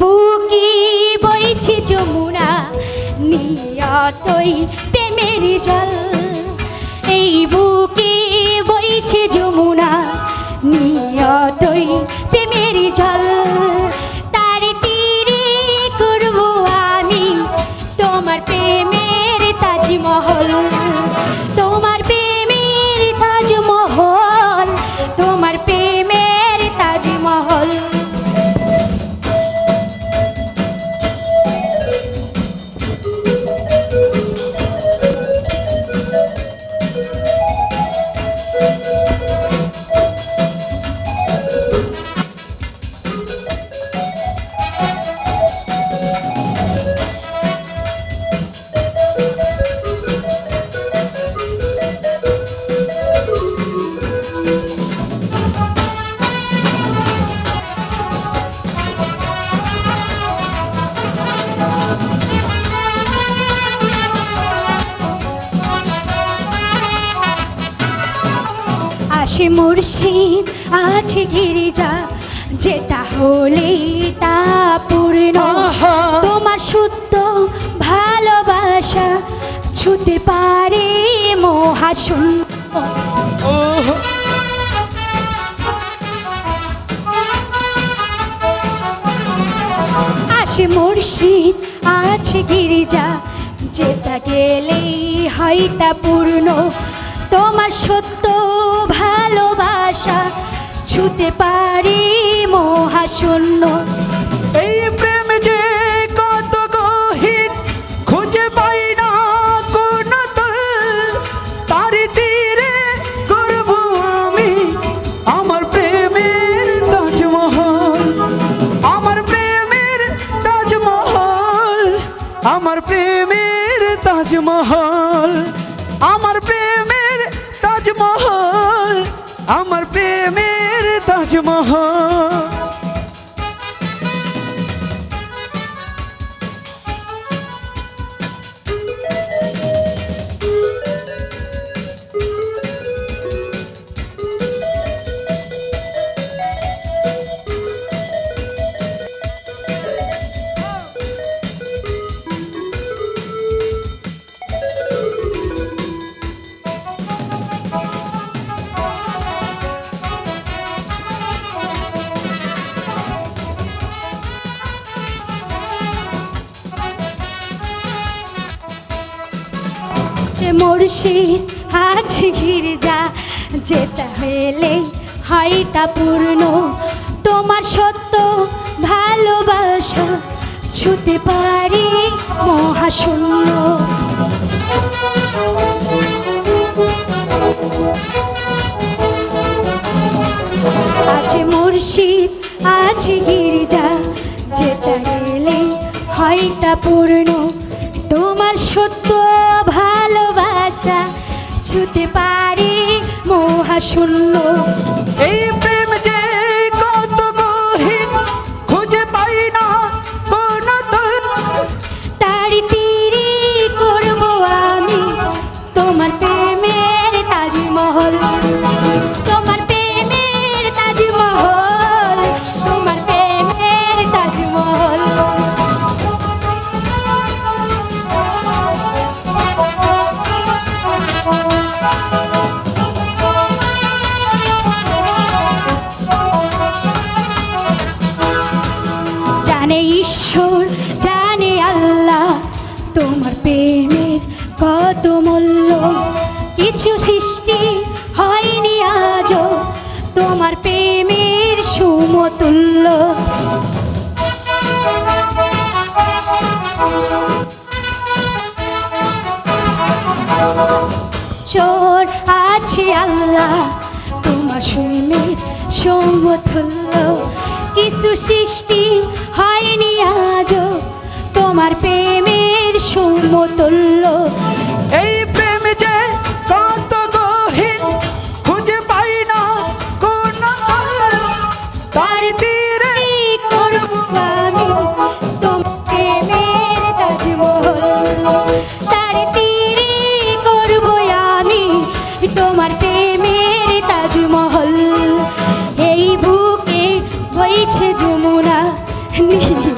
বুকি বইছে যমুনা নিয়তই প্রেমের জল। আসে মুর্শিদ আছে গিরিজা যেটা হলে তা পূর্ণ। তোমার শুদ্ধ ভালোবাসা ছুতে পারে মহাশূন্য ও আসে মুর্শিদ আছে গিরিজা যেটা গেলেই হয় তা পূর্ণ। তোমার সত্য ভালোবাসা ছুতে পারি মহাশূন্য। এই প্রেম যে কত গহীন, খুঁজে পাই না কোন তারি তীরে করব আমি আমার প্রেমের তাজমহল। আমার প্রেমের তাজমহল, আমার প্রেমের তাজমহল। তাজমহল। মুর্শিদ আছে গির্জা যেটা হলে হয় পূর্ণ। তোমার সত্য ভালোবাসা ছুতে পারি মহাশূন্য। আছে মুর্শিদ আছে গির্জা যেটা গেলে হয় পূর্ণ। তোমার সত্য মহাশূন্য এই প্রেম যে কত গহীন খুঁজে পাই না কোন তার তীরে করব আমি তোমার প্রেমের কত মূল্য কিছু সৃষ্টি হয়নি আজও। তোমার প্রেমের সমতুল্য। চোর আছে আল্লাহ, তোমার প্রেমের সমতুল্য। কিছু সৃষ্টি হয়নি আজও। তোমার প্রেমের সমতুল্য এই প্রেম যে কত গহীন, খুঁজে পাই না কোন প্রেমের তাজমহল। তার তীরে করব আমি তোমার তাজমহল। এই বুকে বইছে যমুনা দিই